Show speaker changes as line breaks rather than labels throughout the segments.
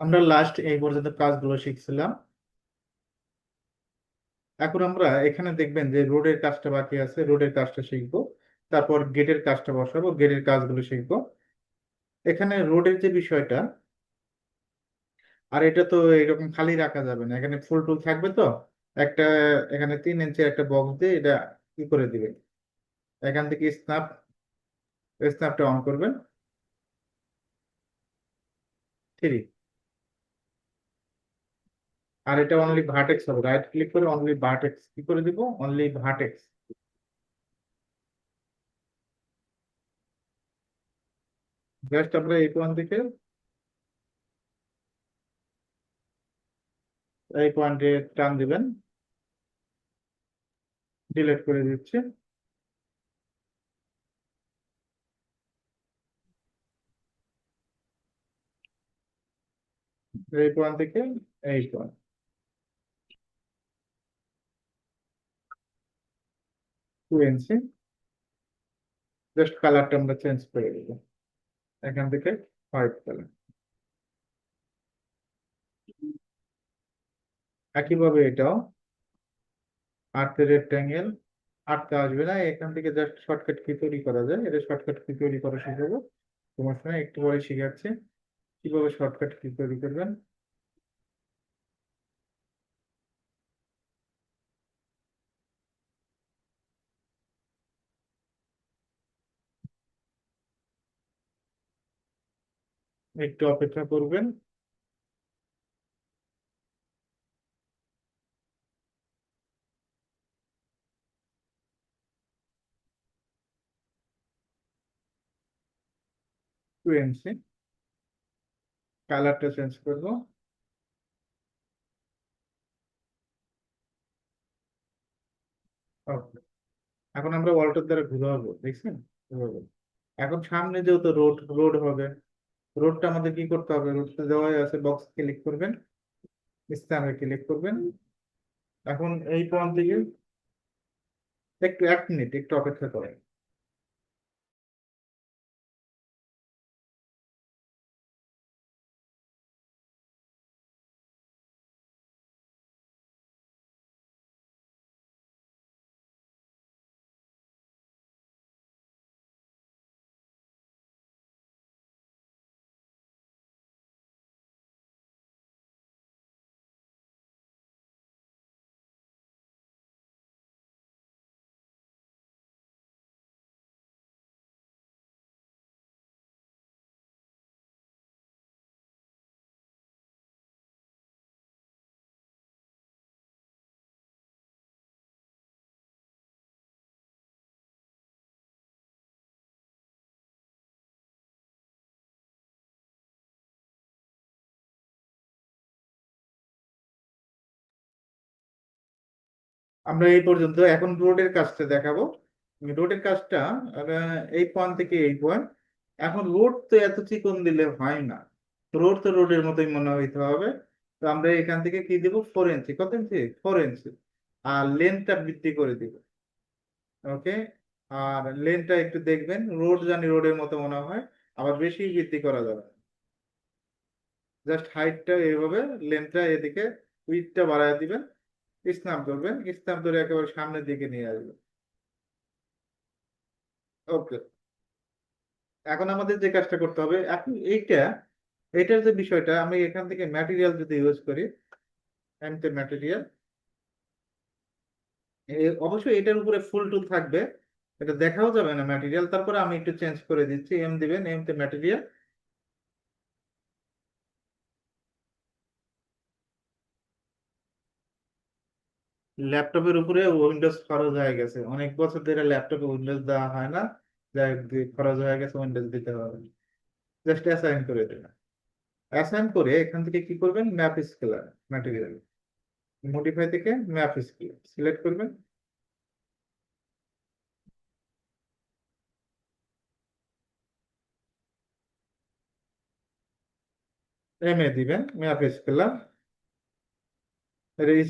আমরা লাস্ট এই পর্যন্ত কাজগুলো শিখছিলাম। এখন আমরা এখানে দেখবেন যে রোডের কাজটা বাকি আছে রোডের কাজটা শিখব। তারপর গেটের কাজটা বসাবো গেটের কাজগুলো শিখব। এখানে রোডের যে বিষয়টা, আর এটা তো এরকম খালি রাখা যাবে না। এখানে ফুল টুল থাকবে তো, একটা এখানে তিন ইঞ্চের একটা বক্স দিয়ে এটা কি করে দিবে এখান থেকে স্ন্যাপ স্ন্যাপটা অন করবেন। থ্রি আর এটা অনলি ভার্টেক্স হবে। রাইট ক্লিক করে অনলি ভার্টেক্স কি করে দিব? অনলি ভার্টেক্স জাস্ট আমরা এই পয়েন্ট থেকে এই পয়েন্টে টান দিবেন। ডিলিট করে দিচ্ছি। এই পয়েন্ট থেকে এই পয়েন্ট জাস্ট কালারটা আমরা চেঞ্জ করে দেবো। এখান থেকে হোয়াইট কালার একইভাবে এটাও আটতে রেক্ট্যাঙ্গেল আটতে আসবে না, এখান থেকে জাস্ট শর্টকাট কি তৈরি করা যায়। এটা শর্টকাট কি তৈরি করা শিখাবো। তোমার সঙ্গে একটু পরে শিখাচ্ছি। কীভাবে শর্টকাট কি তৈরি করবেন? একটু অপেক্ষা করবেন। কালারটা চেঞ্জ করব. এখন আমরা ওয়ালটার দ্বারা ঘুরাবো, দেখছেন? এখন সামনে যেহেতু রোড রোড হবে রোডটা আমাদের কি করতে হবে? রোডটা দেওয়াই আছে বক্স ক্লিক করবেন স্ট্যাম্পে ক্লিক করবেন। এখন এই পয়েন্ট থেকে একটু এক মিনিট একটু অপেক্ষা করেন। আমরা এই পর্যন্ত এখন রোডের কাজটা দেখাবো। রোডের কাজটা এই পয়েন্ট থেকে এই পয়েন্ট এখন রোড তো এত চিকন দিলে হয় না। রোড তো রোডের মতোই মনে হইতে হবে। তো আমরা এখান থেকে কি দিব? ফোর ইঞ্চি কত ইঞ্চি ফোর ইঞ্চি আর লেন্থটা বৃদ্ধি করে দিব। ওকে আর লেন্থটা একটু দেখবেন। রোড জানি রোডের মতো মনে হয়। আবার বেশি বৃদ্ধি করা যাবে জাস্ট হাইটটা এইভাবে লেন্থটা এদিকে উইথটা বাড়ায় দিবেন। স্ন্যাপ ধরবেন স্ন্যাপ ধরে একেবারে সামনের দিকে নিয়ে আসবেন। ওকে। এখন আমাদের যে কাজটা করতে হবে, এখন এইটা এটার যে বিষয়টা, আমি এখান থেকে ম্যাটেরিয়াল যদি ইউজ করি এমতে ম্যাটেরিয়াল অবশ্যই এটার উপরে ফুল টুল থাকবে, এটা দেখাও যাবে না ম্যাটেরিয়াল তারপরে আমি একটু চেঞ্জ করে দিচ্ছি এম দিবেন এমতে ম্যাটেরিয়াল ল্যাপটপের উপরে উইন্ডোজ খরচ হয়ে গেছে। অনেক বছর ধরে ল্যাপটপে উইন্ডোজ দেওয়া হয় না। যাই খরচ হয়ে গেছে, উইন্ডোজ দিতে হবে। জাস্ট অ্যাসাইন করে দেবেন অ্যাসাইন করে এখান থেকে কি করবেন? ম্যাপ স্কেলার ম্যাটেরিয়াল মডিফাই থেকে ম্যাপ স্কেলার সিলেক্ট করবেন। এম এ দিবেন ম্যাপ স্কেলার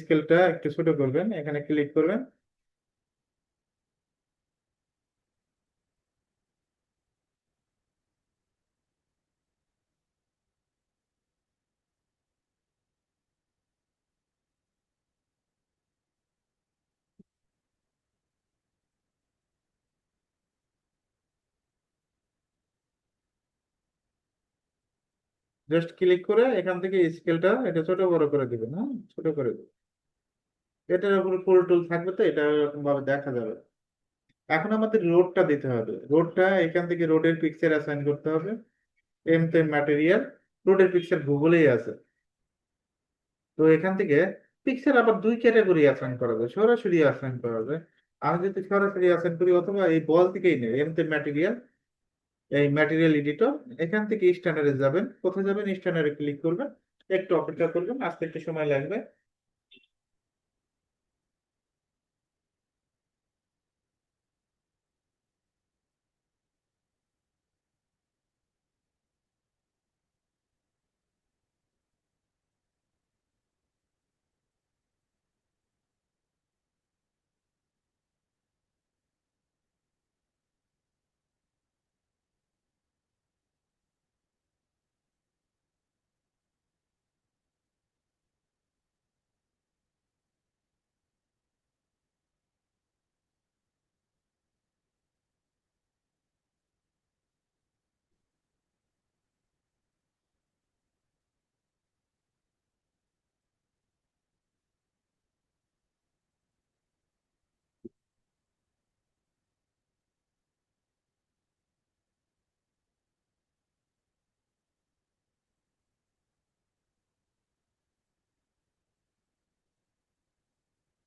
স্কেলটা একটু ছোট করবেন এখানে ক্লিক করবেন। জাস্ট ক্লিক করে এখান থেকে স্কেলটা এটা ছোট বড় করে দিবেন হ্যাঁ? ছোট করে দিবেন। এটার উপরে ফুল টুল থাকবে তো, এটা এরকম ভাবে দেখা যাবে। এখন আমাদের রোডটা দিতে হবে। রোডটা এখান থেকে রোডের পিকচার অ্যাসাইন করতে হবে। এম তে ম্যাটেরিয়াল রোডের পিকচার গুগলেই আছে। তো এখান থেকে পিকচার আবার দুই ক্যাটাগরি অ্যাসাইন করা যায়, সরাসরি অ্যাসাইন করা যায়। আমি যদি সরাসরি অ্যাসাইন করি অথবা এই বল থেকেই নেই এম তে ম্যাটেরিয়াল এই ম্যাটেরিয়াল এডিটর এখান থেকে স্ট্যান্ডার্ডে যাবেন। কোথায় যাবেন? স্ট্যান্ডার্ডে ক্লিক করবেন। একটু অপেক্ষা করবেন। আসতে একটু সময় লাগবে।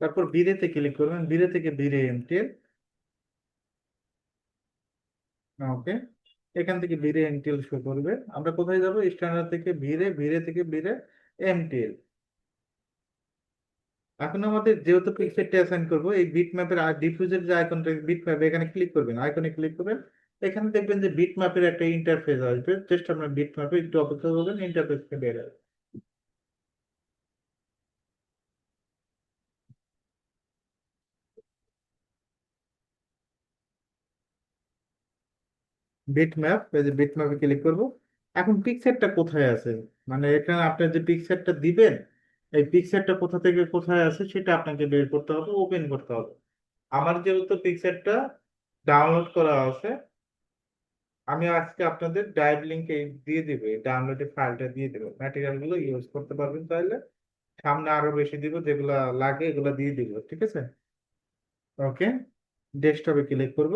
তারপর বিরেতে ক্লিক করবেন বিরে থেকে বিরে এমটিএল ওকে এখান থেকে বিরে এমটিএল শো করবে। আমরা কোথায় যাব? স্ট্যান্ডার্ড থেকে ভিরে ভিরে থেকে বিরে এমটিএল এখন আমাদের যেহেতু পিকচারটা অ্যাসাইন করব, এই বিট ম্যাপের ডিফিউজের যে আইকনটা বিট ম্যাপ এখানে ক্লিক করবেন। আইকনে ক্লিক করবেন। এখানে দেখবেন যে বিট ম্যাপের একটা ইন্টারফেস আসবে। জাস্ট আপনার বিট ম্যাপে একটু অপেক্ষা করবেন ইন্টারফেসটা বের হবে বিট ম্যাপ এই যে বিট ম্যাপে ক্লিক করব। এখন পিকচারটা কোথায় আছে? মানে এখানে আপনি যে পিকচারটা দিবেন, এই পিকচারটা কোথা থেকে কোথায় আছে সেটা আপনাকে বের করতে হবে ওপেন করতে হবে। আমার যেহেতু পিকচারটা ডাউনলোড করা আছে, আমি আজকে আপনাদের ড্রাইভ লিঙ্কে দিয়ে দিব ডাউনলোডের ফাইলটা দিয়ে দেবো। ম্যাটেরিয়ালগুলো ইউজ করতে পারবেন তাহলে। সামনে আরও বেশি দিব, যেগুলা লাগে এগুলো দিয়ে দিব, ঠিক আছে? ওকে ডেস্কটপে ক্লিক করব।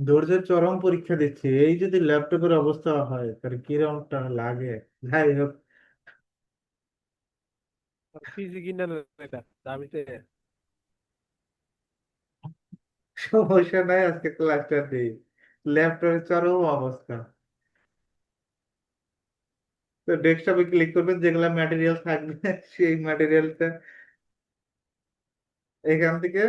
ধৈর্যের চরম পরীক্ষা দিচ্ছি। এই যদি ল্যাপটপের অবস্থা হয় তাহলে কিরকমটা লাগে? যাই হোক। সমস্যা নাই আজকে ক্লাসটা নেই ল্যাপটপের চরম অবস্থা। তো ডেস্কটপে ক্লিক করবেন যেগুলা ম্যাটেরিয়াল থাকবে সেই ম্যাটেরিয়ালটা এখান থেকে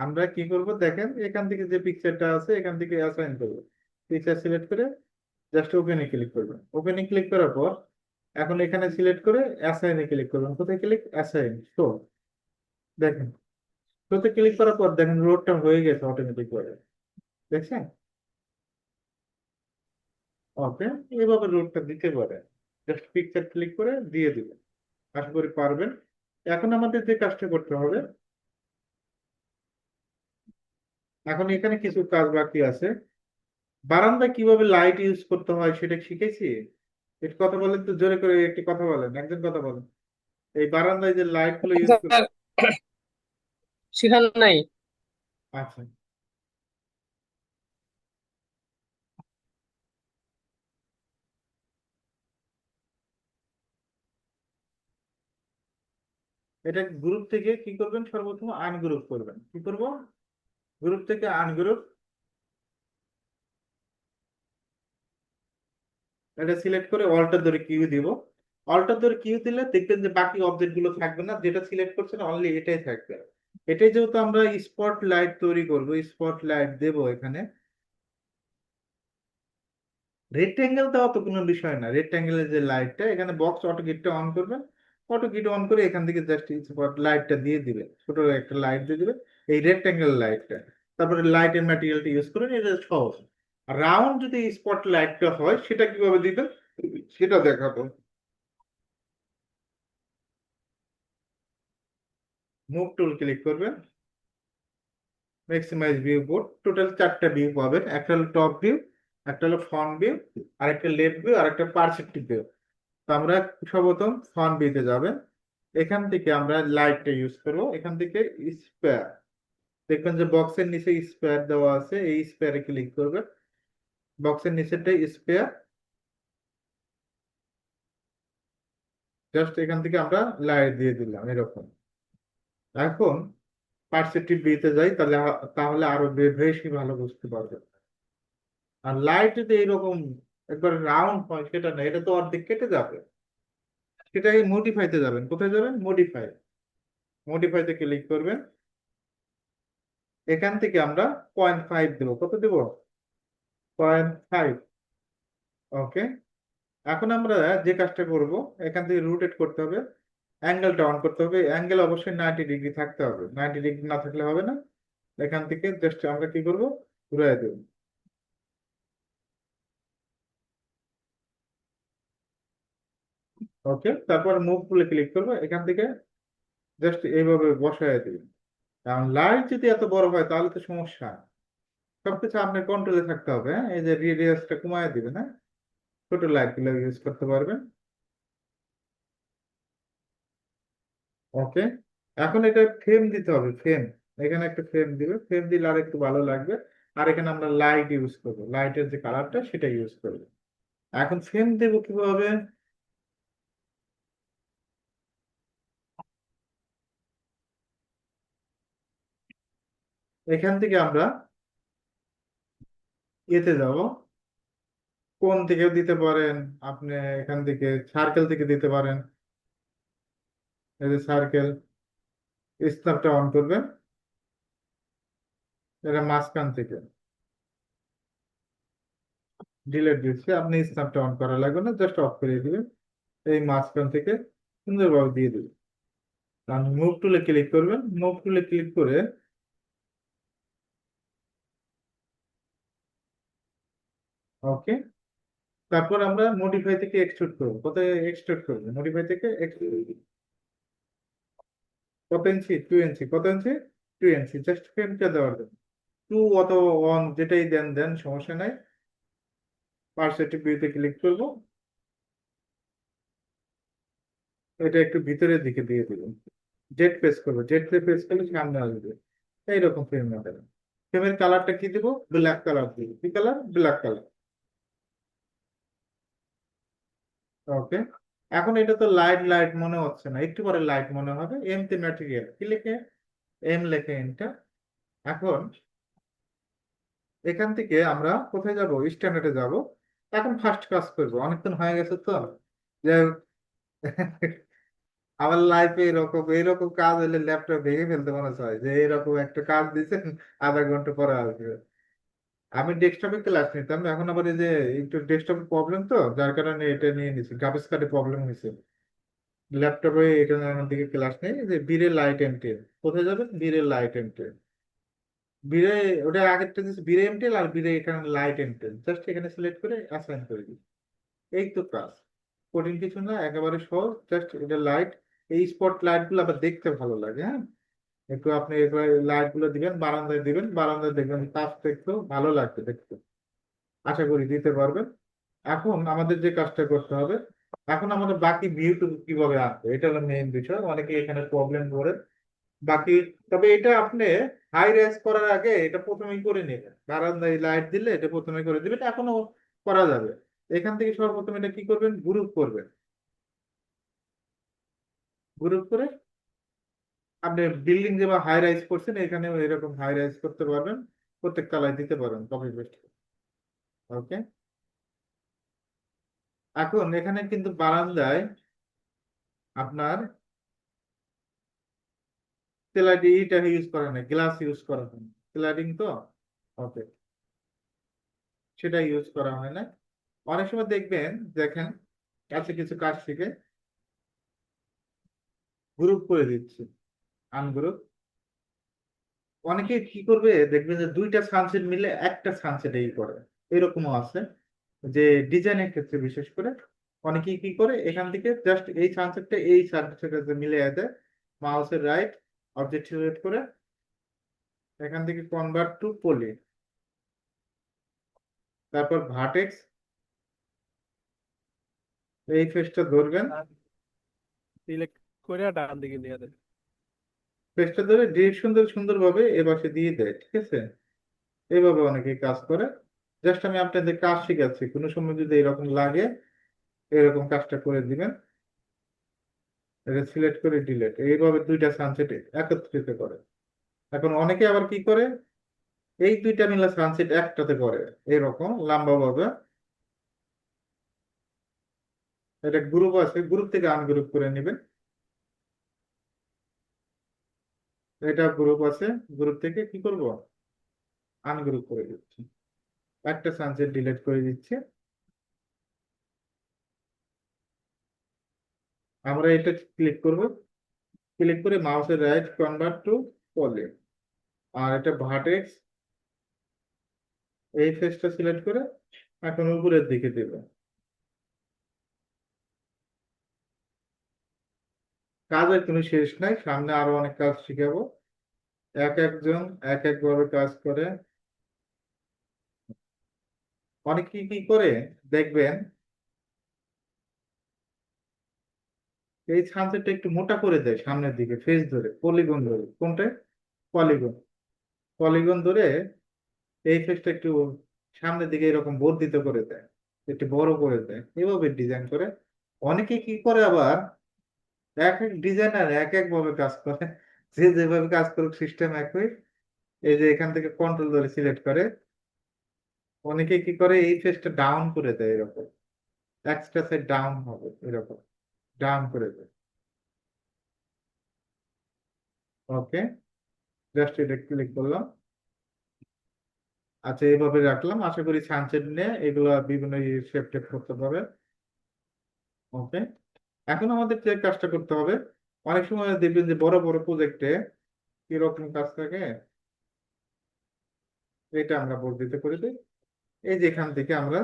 আমরা কি করব? দেখেন, এখান থেকে যে পিকচারটা আছে, এখান থেকে অ্যাসাইন করব। পিকচার সিলেক্ট করে জাস্ট ওপেনে ক্লিক করবেন। ওপেনে ক্লিক করার পর এখন এখানে সিলেক্ট করে অ্যাসাইনে ক্লিক করবেন। কোথায় ক্লিক অ্যাসাইন শো দেখেন শোতে ক্লিক করার পর দেখেন রোডটা হয়ে গেছে অটোমেটিক করে দেখছেন? ওকে এইভাবে রোডটা দিতে পারে। জাস্ট পিকচার ক্লিক করে দিয়ে দিবেন। আশা করি পারবেন। এখন আমাদের যে কাজটা করতে হবে এখন এখানে কিছু কাজ বাকি আছে। বারান্দায় কীভাবে লাইট ইউজ করতে হয় সেটা শিখেছি। একটু কথা বলেন তো জোরে করে একটি কথা বলেন একজন কথা বলেন। এই বারান্দায় যে লাইটগুলো ইউজ করতে
শেখানো নাই।
আচ্ছা। এটা গ্রুপ থেকে কি করবেন? সর্বপ্রথম আনগ্রুপ করবেন। কি করব? গ্রুপ থেকে আনগ্রুপ এটা সিলেক্ট করে অল্টার ধরে কিউ দিব। অল্টার ধরে কিউ দিলে দেখবেন যে বাকি অবজেক্টগুলো থাকবে না, যেটা সিলেক্ট করছেন অনলি এটাই থাকবে। এটাই যেহেতু আমরা স্পট লাইট তৈরি করব স্পট লাইট দেব এখানে। রেক্টেঙ্গেল দেওয়া তো কোনো বিষয় না। রেক্টেঙ্গেলের যে লাইটটা এখানে বক্স অটো গেটটা অন করবেন। অটো গেট অন করে এখান থেকে জাস্ট স্পট লাইটটা দিয়ে দিবে ছোট একটা লাইট দিয়ে দিবে এই রেক্টেঙ্গেল লাইটটা তারপরে লাইটের ম্যাটেরিয়ালটা ইউজ করেন এটা সহজ। রাউন্ড যদি স্পট লাইটটা হয়, সেটা কীভাবে দিবেন? সেটা দেখাবো। মুভ টুল ক্লিক করবেন। ম্যাক্সিমাইজ ভিউ বোর্ড টোটাল চারটা ভিউ পাবেন। একটা হলো টপ ভিউ একটা হলো ফ্রন্ট ভিউ আর একটা লেফট ভিউ আর একটা পার্সপেক্টিভ ভিউ তো আমরা সর্বপ্রথম ফ্রন্ট ভিউতে যাবেন। এখান থেকে আমরা লাইটটা ইউজ করব। এখান থেকে স্পেয়ার দেখবেন যে বক্সের নিচে স্পেয়ার দেওয়া আছে, এই স্পেয়ারে ক্লিক করবেন। বক্সের নিচেরটা স্পেয়ার জাস্ট এখান থেকে আমরা লাইট দিয়ে দিলাম, এরকম। এখন পার্সেপ্টিভ ভিউতে যাই, তাহলে তাহলে আরও বেশি ভালো বুঝতে পারবেন। আর লাইট যদি এইরকম একবার রাউন্ড হয়, সেটা না, এটা তো অর্ধেক কেটে যাবে। সেটাই মডিফাইতে যাবেন। কোথায় যাবেন? মডিফাই মডিফাইতে ক্লিক করবেন। এখান থেকে আমরা পয়েন্ট ফাইভ দেবো। কত দেব? পয়েন্ট ফাইভ ওকে এখন আমরা যে কাজটা করব, এখান থেকে রোটেট করতে হবে। অ্যাঙ্গেলটা অন করতে হবে। অ্যাঙ্গেল অবশ্যই নাইনটি ডিগ্রি থাকতে হবে। নাইনটি ডিগ্রি না থাকলে হবে না। এখান থেকে জাস্ট আমরা কি করব? ঘুরাই দেব। ওকে তারপর মুভ টুলে ক্লিক করব। এখান থেকে জাস্ট এইভাবে বসায় দিবেন কারণ লাইট যদি এত বড় হয়, তাহলে তো সমস্যা। সবকিছু আপনার কন্ট্রোলে থাকতে হবে হ্যাঁ? এই যে রেডিয়াসটা কমায় দিবেন হ্যাঁ? ছোট লাইটগুলো ইউজ করতে পারবেন। ওকে এখন এটা ফ্রেম দিতে হবে ফ্রেম এখানে একটা ফ্রেম দিবে। ফ্রেম দিলে আর একটু ভালো লাগবে। আর এখানে আমরা লাইট ইউজ করব। লাইটের যে কালারটা সেটা ইউজ করব। এখন ফ্রেম দেবো কীভাবে? এখান থেকে আমরা ইয়েতে যাব। কোন থেকে দিতে পারেন, আপনি এখান থেকে সার্কেল থেকে দিতে পারেন। এই যে সার্কেল স্ন্যাপটা অন করবেন। এটা মাঝখান থেকে। ডিলেট দিচ্ছে, আপনি স্ন্যাপটা অন করা লাগবে না জাস্ট অফ করে দিবেন। এই মাঝখান থেকে সুন্দরভাবে দিয়ে দিবেন। মুভ টুলে ক্লিক করবেন। মুভ টুলে ক্লিক করে ওকে তারপর আমরা মডিফাই থেকে এক্সট্রুড করব। কোথায় এক্সট্রুড করব? মডিফাই থেকে। কত ইঞ্চি টু ইঞ্চি কত ইঞ্চি টু ইঞ্চি জাস্ট ফ্রেমটা দেওয়ার জন্য। টু অথবা ওয়ান যেটাই দেন দেন, সমস্যা নাই। পার্সেন্টিভ ভিউতে ক্লিক করব। এটা একটু ভিতরের দিকে দিয়ে দিবেন জেড প্রেস করব। জেড প্রেস করলে সামনে আসবে। এইরকম ফ্রেম হবে ফ্রেমের কালারটা কি দিব? ব্ল্যাক কালার দিব। কি কালার ব্ল্যাক কালার ওকে এখন এটা তো লাইট লাইট মনে হচ্ছে না। একটু পরে লাইট মনে হবে। এমটি ম্যাটেরিয়াল কি লিখে? এম লেখে এন্টার এখন এখান থেকে আমরা কোথায় যাব? স্ট্যান্ডার্ডে যাব। এখন ফার্স্ট কাজ করব। অনেকক্ষণ হয়ে গেছে তো। যে আমার লাইফে এরকম এরকম কাজ হলে ল্যাপটপ ভেঙে ফেলতে মনে হয় যে, এরকম একটা কাজ দিচ্ছেন আধা ঘণ্টা পরে আসবে। আমি ডেস্কটপে ক্লাস নিতাম, এখন আবার এই যে একটু ডেস্কটপের প্রবলেম তো, যার কারণে এটা নিয়ে নিছি। গ্রাফিক্স কার্ডে প্রবলেম হয়েছে। ল্যাপটপে এটা আমার দিকে ক্লাস নেই, যে বীরে লাইট এম টেন কোথায় যাবেন? বীরে লাইট এম টেন বীরে ওটা আগেরটা দিচ্ছে বীরে এম টেন আর বীরে এখানে লাইট এম টেন জাস্ট এখানে সিলেক্ট করে অ্যাসাইন করে দিই। এই তো কাজ কঠিন কিছু না, একেবারে সহজ। জাস্ট এটা লাইট এই স্পট লাইটগুলো আবার দেখতে ভালো লাগে হ্যাঁ? একটু আপনি লাইটগুলো দিবেন, বারান্দায় দিবেন, বারান্দায় দেখবেন কাজ দেখতেও ভালো লাগবে দেখতে। আশা করি দিতে পারবেন। এখন আমাদের যে কাজটা করতে হবে, এখন আমাদের বাকি ভিউটুকু কীভাবে আনব এটা হলো মেইন বিষয়। অনেকে এখানে প্রবলেম করে। বাকি, তবে এটা আপনি হাই রেস করার আগে এটা প্রথমেই করে নেবেন। বারান্দায় লাইট দিলে এটা প্রথমে করে দিবেন এখনও করা যাবে। এখান থেকে সর্বপ্রথম এটা কি করবেন? গ্রুপ করবেন। গ্রুপ করে আপনি বিল্ডিং যে বা হাই রাইজ করছেন এখানে এরকম হাই রাইজ করতে পারবেন, প্রত্যেক তলায় দিতে পারবেন কপি পেস্ট ওকে এখন এখানে কিন্তু বারান্দায় আপনার স্লাইডিং ইটা ইউজ করা হয় গ্লাস ইউজ করা হয় স্লাইডিং তো? ওকে সেটা ইউজ করা হয় না। অনেক সময় দেখবেন, দেখেন, কাছে কিছু কাজ থেকে গ্রুপ করে দিচ্ছে। আনগ্রুপ অনেকে কি করবে দেখবেন যে দুইটা সানসেট মিলে একটা সানসেট এই করে। এরকমও আছে যে ডিজাইনের ক্ষেত্রে বিশেষ করে। অনেকেই কি করে, এখান থেকে জাস্ট এই সানসেটটা এই সানসেটের সাথে মিলে দেয় মাউসের রাইট অবজেক্ট সিলেক্ট করে এখান থেকে কনভার্ট টু পলি তারপর ভার্টেক্স এই ফেসটা ধরবেন।
সিলেক্ট করে ডান দিকে নিয়ে দেন।
পেজটা ধরে ডিরেকশন ধরে সুন্দরভাবে এ পাশে দিয়ে দেয়, ঠিক আছে? এভাবে অনেকে কাজ করে। জাস্ট আমি আপনাদের কাজ শিখাচ্ছি, কোনো সময় যদি এরকম লাগে, এরকম কাজটা করে দিবেন। এটা সিলেক্ট করে ডিলেট এইভাবে দুইটা সানসেট একত্রিত করে। এখন অনেকে আবার কি করে? এই দুইটা মিলে সানসেট একটাতে করে, এরকম লম্বা ভাবে এটা গ্রুপ আছে গ্রুপ থেকে আনগ্রুপ করে নেবেন। এটা গ্রুপ আছে গ্রুপ থেকে কি করব? আনগ্রুপ করে দিচ্ছি। একটা সানসেট ডিলিট করে দিচ্ছি। আমরা এটা ক্লিক করব। ক্লিক করে মাউসের রাইট কনভার্ট টু পলি আর এটা ভার্টেক্স এই ফেসটা সিলেক্ট করে এখন উপরের দিকে দেবে। কাজের কোনো শেষ নাই, সামনে আরও অনেক কাজ শিখাবো। এক একজন এক এক ভাবে কাজ করে। অনেকে কি করে দেখবেন? এই সানসেটটা একটু মোটা করে দেয় সামনের দিকে ফেস ধরে পলিগন ধরে। কোনটা? পলিগন পলিগন ধরে এই ফেসটা একটু সামনের দিকে এরকম বর্ধিত করে দেয়, একটু বড় করে দেয়। এভাবে ডিজাইন করে। অনেকে কি করে আবার এক এক ডিজাইনার এক এক ভাবে কাজ করে। যে যেভাবে কাজ করুক সিস্টেম একই। এই যে এখান থেকে কন্ট্রোল ধরে সিলেক্ট করে। অনেকে কি করে, এই ফেসটা ডাউন করে দেয় এরকম। এক্সট্রা সাইড ডাউন হবে এরকম। ডাউন করে দেয়। ওকে জাস্ট এটা ক্লিক করলাম। আচ্ছা এইভাবে রাখলাম। আশা করি সানসেট নিয়ে এগুলো বিভিন্ন শেপ টেপ করতে পারবে। ওকে এখন আমাদের যে কাজটা করতে হবে, অনেক সময় দেখবেন যে বড় বড় প্রজেক্টে কীরকম কাজ থাকে, এটা আমরা বর্ধিত করে দিই। এই যে এখান থেকে আমরা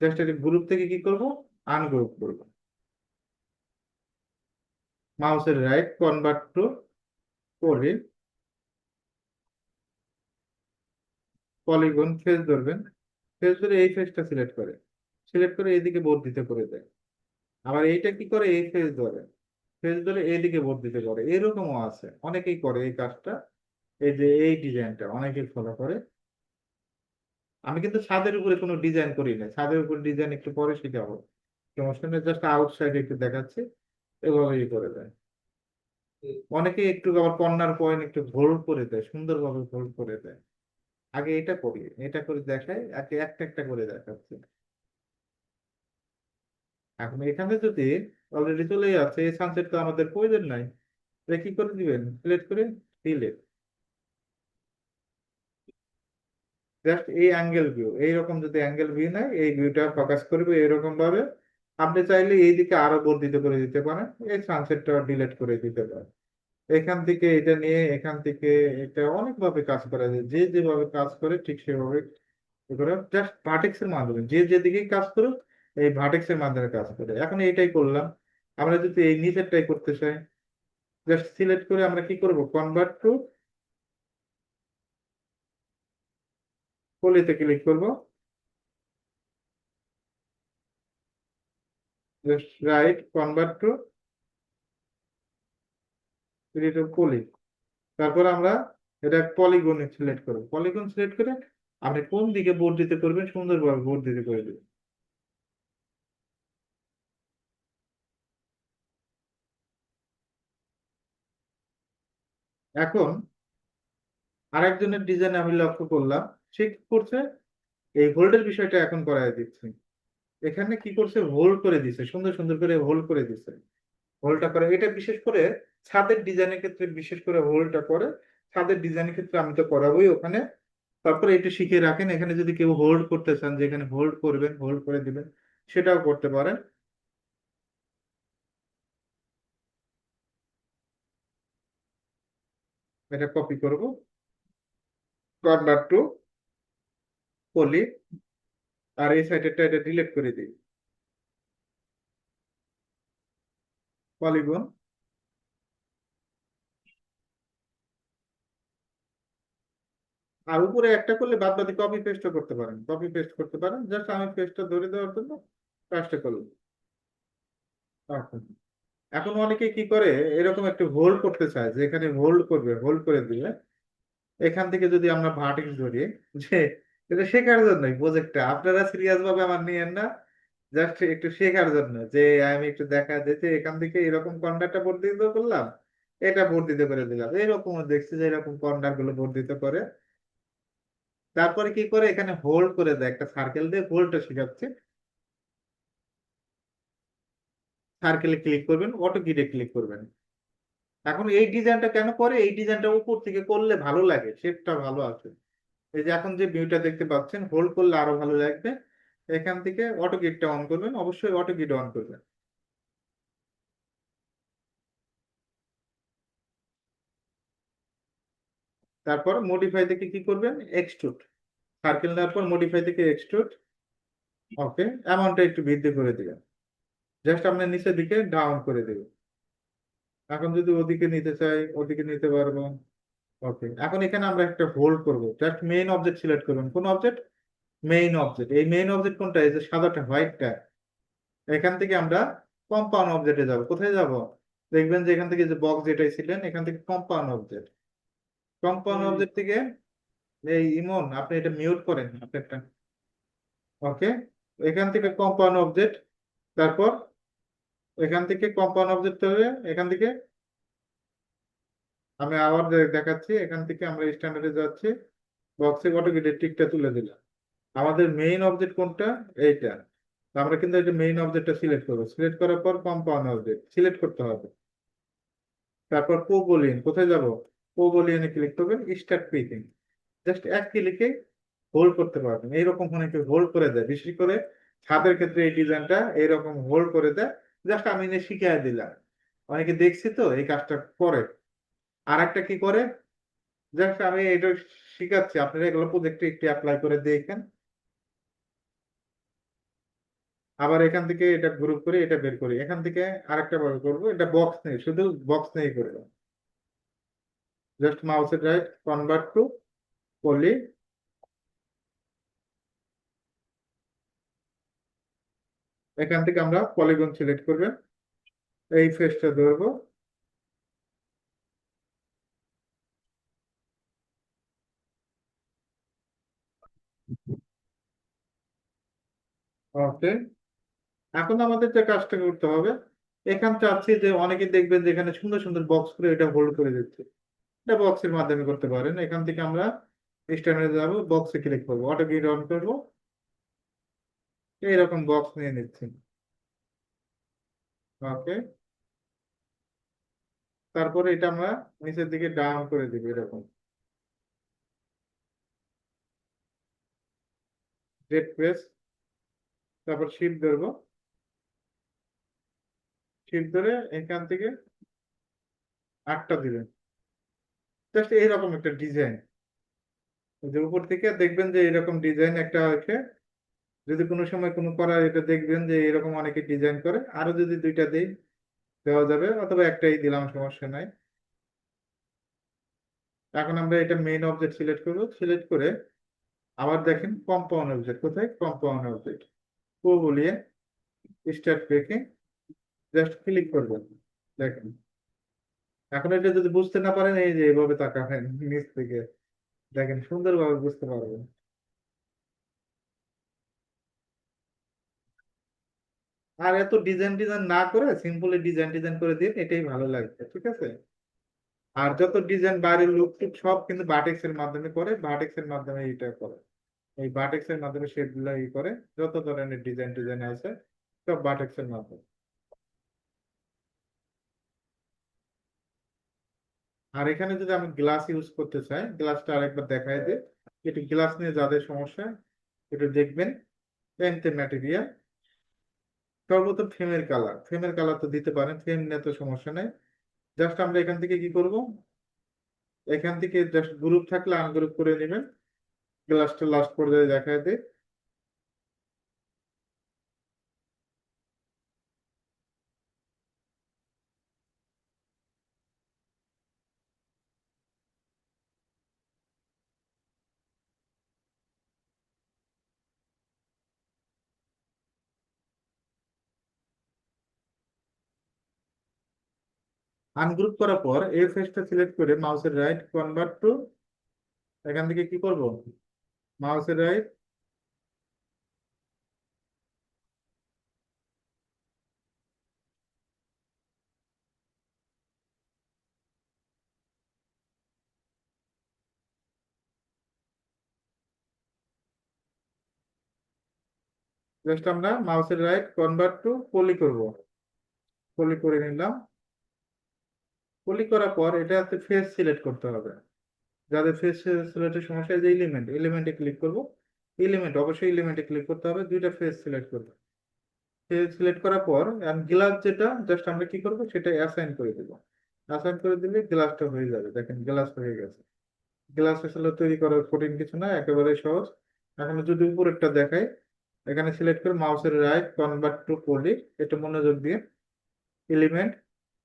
জাস্ট গ্রুপ থেকে কি করব? আনগ্রুপ করব। মাউসের right convert to poly polygon face ধরবেন ফেস ধরে এই ফেসটা সিলেক্ট করে সিলেক্ট করে এইদিকে বর্ধিত করে দেয়। আবার এইটা কি করে? এই ফেস ধরে। ফেস ধরে এইদিকে বর্ধিত করে। এরকমও আছে। অনেকেই করে এই কাজটা। এই যে এই ডিজাইনটা অনেকেই ফলো করে। আমি কিন্তু ছাদের উপরে কোনো ডিজাইন করি না ছাদের উপর ডিজাইন একটু পরে শিখাবো। সমস্যা নেই জাস্ট আউটসাইড একটু দেখাচ্ছি। এভাবেই করে দেয়। অনেকে একটু আবার কর্নার পয়েন্ট একটু হোল্ড করে দেয়। সুন্দরভাবে হোল্ড করে দেয়। আগে এটা করি, এটা করে দেখাই, আগে একটা একটা করে দেখাচ্ছি। এখন এখানে যদি অলরেডি চলে যাচ্ছে এই সানসেট তো আমাদের প্রয়োজন নাই। তাহলে কি করে দিবেন? সিলেক্ট করে ডিলেট জাস্ট এই অ্যাঙ্গেল ভিউ এইরকম যদি অ্যাঙ্গেল ভিউ নেয়, এই ভিউটা ফোকাস করবে এরকম ভাবে আপনি চাইলে এই দিকে আরও বর্ধিত করে দিতে পারেন, এই সানসেটটা ডিলিট করে দিতে পারেন। এখান থেকে এটা নিয়ে, এখান থেকে এটা অনেক ভাবে কাজ করা যায় যে যেভাবে কাজ করে ঠিক সেভাবে জাস্ট ভার্টেক্সের মাধ্যমে, যে যেদিকেই কাজ করুক এই ভার্টেক্সের মাধ্যমে কাজ করে। এখন এইটাই করলাম। আমরা যদি এই নিচেরটাই করতে চাই জাস্ট সিলেক্ট করে আমরা কি করব? কনভার্ট টু পলিতে ক্লিক করব। Just right convert to poly তারপর আমরা এটা পলিগন সিলেক্ট করব। পলিগন সিলেক্ট করে আপনি কোন দিকে বোর্ড দিতে করবেন? সুন্দরভাবে বোর্ড দিতে করে দেবেন। এখন আরেকজনের ডিজাইন আমি লক্ষ্য করলাম, সে কি করছে? এই হোল্ডের বিষয়টা এখন করাই দিচ্ছে। এখানে কি করছে? হোল্ড করে দিছে, সুন্দর সুন্দর করে হোল্ড করে দিছে। হোল্ডটা করে, এটা বিশেষ করে ছাদের ডিজাইনের ক্ষেত্রে বিশেষ করে হোল্ডটা করে। ছাদের ডিজাইনের ক্ষেত্রে আমি তো করাবোই ওখানে। তারপরে এটা শিখে রাখেন, এখানে যদি কেউ হোল্ড করতে চান যে এখানে হোল্ড করবেন, হোল্ড করে দিবেন, সেটাও করতে পারেন। এটা কপি করব। কনভার্ট টু পলি আর এই সাইডেরটা এটা ডিলিট করে দিই। পলিগন আর উপরে একটা করলে বাদ বাকি কপি পেস্টও করতে পারেন। কপি পেস্ট করতে পারেন। জাস্ট আমি পেস্টটা ধরে দেওয়ার জন্য কাজটা করলাম। আচ্ছা। এখন অনেকে কি করে, এরকম একটু হোল্ড করতে চায় যে এখানে হোল্ড করবে হোল্ড করে দিলে এখান থেকে যদি আমরা ভার্টেক্স ধরি, যে এটা শেখার জন্যই প্রজেক্টটা আপনারা সিরিয়াস ভাবে আমার নিয়েন না জাস্ট একটু শেখার জন্য যে আমি একটু দেখা যেতে এখান থেকে এরকম কর্নারটা বর্ধিত করলাম, এটা বর্ধিত করে দিলাম। এরকম দেখছি যে এরকম কর্নারগুলো বর্ধিত করে। তারপরে কি করে, এখানে হোল্ড করে দেয়, একটা সার্কেল দিয়ে হোল্ডটা শেখাচ্ছে। সার্কেলে ক্লিক করবেন অটো কিটে ক্লিক করবেন। এখন এই ডিজাইনটা কেন করে? এই ডিজাইনটা উপর থেকে করলে ভালো লাগে শেপটা ভালো আছে। এই যে এখন যে ভিউটা দেখতে পাচ্ছেন হোল্ড করলে আরও ভালো লাগবে। এখান থেকে অটো গিটটা অন করবেন, অবশ্যই অটো গিট অন করবেন। তারপর মডিফাই থেকে কি করবেন? এক্সট্রুড সার্কেল নেওয়ার পর মডিফাই থেকে এক্সট্রুড ওকে অ্যামাউন্টটা একটু বৃদ্ধি করে দিবেন। জাস্ট আপনার নিচের দিকে ডাউন করে দেবেন এখন যদি ওদিকে নিতে চাই ওদিকে নিতে পারব। ওকে এখন এখানে আমরা একটা হোল্ড করব। জাস্ট মেইন অবজেক্ট সিলেক্ট করবেন কোন অবজেক্ট মেইন অবজেক্ট এই মেইন অবজেক্ট কোনটা? এই যে সাদাটা হোয়াইটটা এখান থেকে আমরা কম্পাউন্ড অবজেক্টে যাব। কোথায় যাব? দেখবেন যে এখান থেকে যে বক্স যেটাই ছিলেন এখান থেকে কম্পাউন্ড অবজেক্ট কম্পাউন্ড অবজেক্ট থেকে এই ইমন আপনি এটা মিউট করেন আপনারটা। ওকে এখান থেকে কম্পাউন্ড অবজেক্ট তারপর এখান থেকে কম্পাউন্ড অবজেক্ট হবে, এখান থেকে। আমি আবার দেখাচ্ছি, এখান থেকে আমরা স্ট্যান্ডার্ডে যাচ্ছি বক্সে অটোকেটের টিকটা তুলে দিলাম। আমাদের মেইন অবজেক্ট কোনটা? এইটা। আমরা কিন্তু এটা মেইন অবজেক্টটা সিলেক্ট করব। সিলেক্ট করার পর কম্পাউন্ড অবজেক্ট সিলেক্ট করতে হবে। তারপর পোগোলিন কোথায় যাব? পোগোলিয়নে ক্লিক করবেন স্টার্ট পিকিং জাস্ট এক ক্লিকে হোল্ড করতে পারবেন। এইরকম অনেকে হোল্ড করে দেয়। বিশেষ করে ছাদের ক্ষেত্রে এই ডিজাইনটা এইরকম হোল্ড করে দেয়। জাস্ট আমি এনে শিখিয়ে দিলাম। অনেকে দেখছি তো, এই কাজটা করে। আর একটা কি করে? জাস্ট আমি এটা শিখাচ্ছি। আপনারা এগুলো প্রজেক্টে একটু অ্যাপ্লাই করে দেখেন। আবার এখান থেকে এটা গ্রুপ করে এটা বের করি। এখান থেকে আরেকটা বার করব। এটা বক্স নেই, শুধু বক্স নেই করব জাস্ট মাউসের রাইট কনভার্ট টু পলি এখান থেকে আমরা পলিগন সিলেক্ট করবেন এই ফেসটা ধরবো। এখন আমাদের যে কাজটা করতে হবে, এখান চাচ্ছি যে অনেকে দেখবেন যে এখানে সুন্দর সুন্দর বক্স করে এটা হোল্ড করে দিচ্ছে। এটা বক্সের মাধ্যমে করতে পারেন। এখান থেকে আমরা স্ট্যান্ডার্ডে যাব বক্সে ক্লিক করব অটো গিট অন করব। এইরকম বক্স নিয়ে নিচ্ছি। ওকে তারপরে এটা আমরা নিচের দিকে ডাউন করে দিব এরকম। প্রেস তারপর শিফট ধরবো। শিফট ধরে এখান থেকে আটটা দিবেন। জাস্ট এইরকম একটা ডিজাইন যে উপর থেকে দেখবেন যে এরকম ডিজাইন একটা আছে যদি কোনো সময় কোনো করার এটা দেখবেন যে এরকম অনেকে ডিজাইন করে, আরও যদি দুইটা দেই, দেওয়া যাবে, অথবা একটাই দিলাম, সমস্যা নাই। এখন আমরা এটা মেইন অবজেক্ট সিলেক্ট করব সিলেক্ট করে আবার দেখেন কম্পাউন্ড অবজেক্ট কোথায়? কম্পাউন্ড অবজেক্ট ও বলিয়ে স্টার্ট পেকে জাস্ট ক্লিক করবেন, দেখেন। এখন এটা যদি বুঝতে না পারেন, এই যে এভাবে তাকাবেন, নিচ থেকে। দেখেন, সুন্দরভাবে বুঝতে পারবেন। আর এত ডিজাইন ডিজাইন না করে সিম্পলি ডিজাইন ডিজাইন করে দিন এটাই ভালো লাগছে, ঠিক আছে? আর যত ডিজাইন বাইরের লুক টুক সব কিন্তু বাটেক্স এর মাধ্যমে করে বাটেক্স এর মাধ্যমে এটা করে। এই বাটেক্স এর মাধ্যমে শেডগুলো ই করে, যত ধরনের ডিজাইন ডিজাইন আছে, সব বাটেক্স এর মাধ্যমে। আর এখানে যদি আমি গ্লাস ইউজ করতে চাই গ্লাসটা আরেকবার দেখাই দিই একটু গ্লাস নিয়ে যাদের সমস্যা, একটু দেখবেন ম্যাটেরিয়াল সর্বপ্রথম ফ্রেমের কালার ফ্রেমের কালার তো দিতে পারেন ফ্রেম নিয়ে তো সমস্যা নেই। জাস্ট আমরা এখান থেকে কি করব? এখান থেকে জাস্ট গ্রুপ থাকলে আনগ্রুপ করে নেবেন। ক্লাসটা লাস্ট পর্যায়ে দেখায় দিই। আনগ্রুপ করার পর এই ফেসটা সিলেক্ট করে মাউসের রাইট কনভার্ট টু এখান থেকে কি করব? মাউসের রাইট জাস্ট আমরা মাউসের রাইট কনভার্ট টু পলি করব। পলি করে নিলাম। পলি করার পর এটাতে ফেস সিলেক্ট করতে হবে। যাদের ফেস সিলেক্টের সমস্যা যে এলিমেন্ট এলিমেন্টে ক্লিক করব। এলিমেন্ট অবশ্যই এলিমেন্টে ক্লিক করতে হবে, দুইটা ফেস সিলেক্ট করব। ফেস সিলেক্ট করার পর গ্লাস যেটা জাস্ট আমরা কি করব, সেটা অ্যাসাইন করে দেব। অ্যাসাইন করে দিলে গ্লাসটা হয়ে যাবে। দেখেন গ্লাস হয়ে গেছে। গ্লাস আসলে তৈরি করার কঠিন কিছু না একেবারে সহজ। এখন যদি উপরেরটা দেখাই, এখানে সিলেক্ট করে মাউসের রাইট কনভার্ট টু পলি এটা মনোযোগ দিয়ে। এলিমেন্ট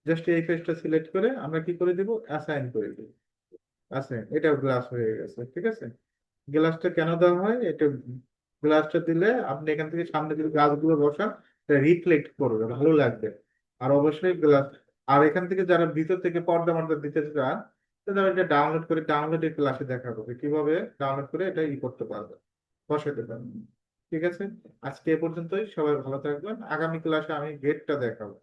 জাস্ট এই ফেসটা সিলেক্ট করে আমরা কি করে দিব? অ্যাসাইন করে দিব। আছে এটাও গ্লাস হয়ে গেছে, ঠিক আছে? গ্লাসটা কেন দেওয়া হয়? এটা গ্লাসটা দিলে আপনি এখান থেকে সামনে যদি গাছগুলো বসান, এটা রিফ্লেক্ট করবে, ভালো লাগবে। আর অবশ্যই গ্লাস আর এখান থেকে যারা ভিতর থেকে পর্দা মর্দা দিতে চান তারা এটা ডাউনলোড করে ডাউনলোডের ক্লাসে দেখা হবে কীভাবে ডাউনলোড করে এটা ই করতে পারবে বসাতে পারবে। ঠিক আছে? আজকে এ পর্যন্তই, সবাই ভালো থাকবেন। আগামী ক্লাসে আমি গেটটা দেখাবো।